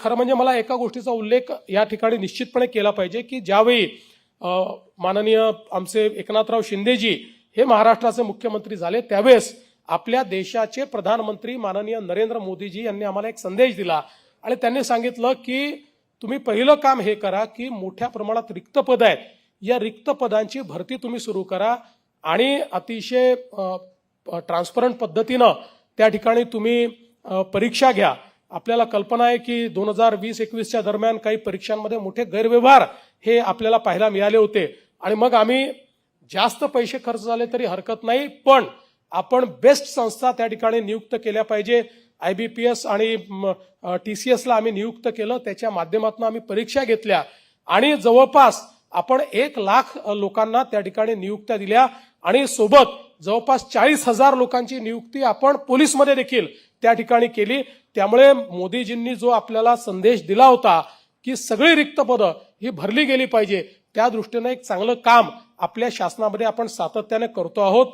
खरं म्हणजे मला एका गोष्टीचा उल्लेख या ठिकाणी निश्चितपणे केला पाहिजे की ज्यावेळी माननीय आमचे एकनाथराव शिंदेजी हे महाराष्ट्राचे मुख्यमंत्री झाले त्यावेळेस आपल्या देशाचे प्रधानमंत्री माननीय नरेंद्र मोदीजी यांनी आम्हाला एक संदेश दिला. आणि त्यांनी सांगितलं की तुम्ही पहिलं काम हे करा की मोठ्या प्रमाणात रिक्त पद आहेत. या रिक्त पदांची भरती तुम्ही सुरू करा आणि अतिशय ट्रान्सपरंट पद्धतीनं त्या ठिकाणी तुम्ही परीक्षा घ्या. आपल्याला कल्पना आहे की दोन हजार वीस एकवीसच्या दरम्यान काही परीक्षांमध्ये मोठे गैरव्यवहार हे आपल्याला पाहायला मिळाले होते. आणि मग आम्ही जास्त पैसे खर्च झाले तरी हरकत नाही पण आपण बेस्ट संस्था त्या ठिकाणी नियुक्त केल्या पाहिजे. आय बी पी एस आणि टी सी एसला आम्ही नियुक्त केलं त्याच्या माध्यमातून आम्ही परीक्षा घेतल्या. आणि जवळपास आपण एक लाख लोकांना त्या ठिकाणी नियुक्त्या दिल्या आणि सोबत जवळपास चाळीस हजार लोकांची नियुक्ती आपण पोलीसमध्ये देखील त्या ठिकाणी केली. त्यामुळे मोदीजींनी जो आपल्याला संदेश दिला होता की सगळी रिक्त पदं ही भरली गेली पाहिजे त्या दृष्टीनं एक चांगलं काम आपल्या शासनामध्ये आपण सातत्याने करतो आहोत.